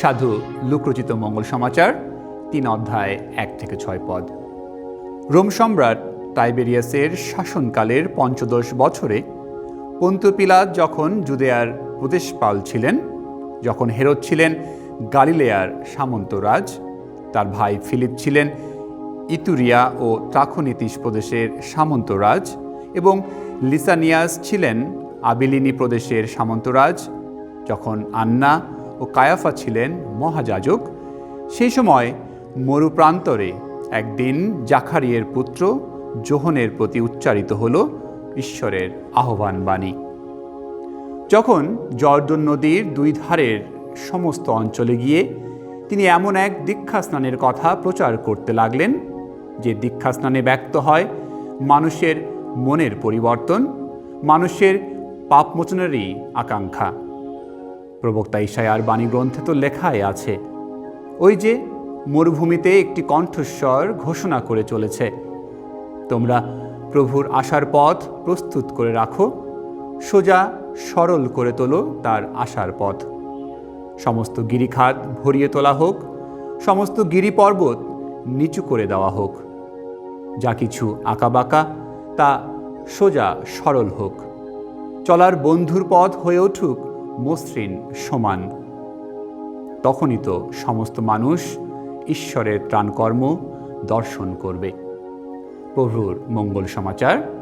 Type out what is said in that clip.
সাধু লুকরচিত মঙ্গল সমাচার, তিন অধ্যায়, এক থেকে ছয় পদ। রোম সম্রাট টাইবেরিয়াসের শাসনকালের পঞ্চদশ বছরে পন্তুপিলাত যখন জুদেয়ার প্রদেশপাল ছিলেন, যখন হেরত ছিলেন গালিলেয়ার সামন্তরাজ তার ভাই ফিলিপ ছিলেন ইতুরিয়া ও ট্রাখোনিতিস প্রদেশের সামন্তরাজ এবং লিসানিয়াস ছিলেন আবিলিনি প্রদেশের সামন্তরাজ যখন আন্না ও কায়াফা ছিলেন মহাযাজক। সেই সময় মরুপ্রান্তরে একদিন জাখারিয়ের পুত্র জোহনের প্রতি উচ্চারিত হল ঈশ্বরের আহ্বান বাণী। যখন জর্দন নদীর দুই ধারের সমস্ত অঞ্চলে গিয়ে তিনি এমন এক দীক্ষা স্নানের কথা প্রচার করতে লাগলেন, যে দীক্ষা স্নানে ব্যক্ত হয় মানুষের মনের পরিবর্তন, মানুষের পাপমোচনেরই আকাঙ্ক্ষা। প্রবক্তা ইশায়ার বাণী গ্রন্থে তো লেখাই আছে। ওই যে মরুভূমিতে একটি কণ্ঠস্বর ঘোষণা করে চলেছে। তোমরা প্রভুর আসার পথ প্রস্তুত করে রাখো, সোজা সরল করে তোলো তার আসার পথ। সমস্ত গিরিখাত ভরিয়ে তোলা হোক, সমস্ত গিরি পর্বত নিচু করে দেওয়া হোক। যা কিছু আঁকাবাঁকা তা সোজা সরল হোক। চলার বন্ধুর পথ হয়ে উঠুক মসৃণ সমান। তখনই তো সমস্ত মানুষ ঈশ্বরের ত্রাণকর্ম দর্শন করবে। প্রভুর মঙ্গল সমাচার।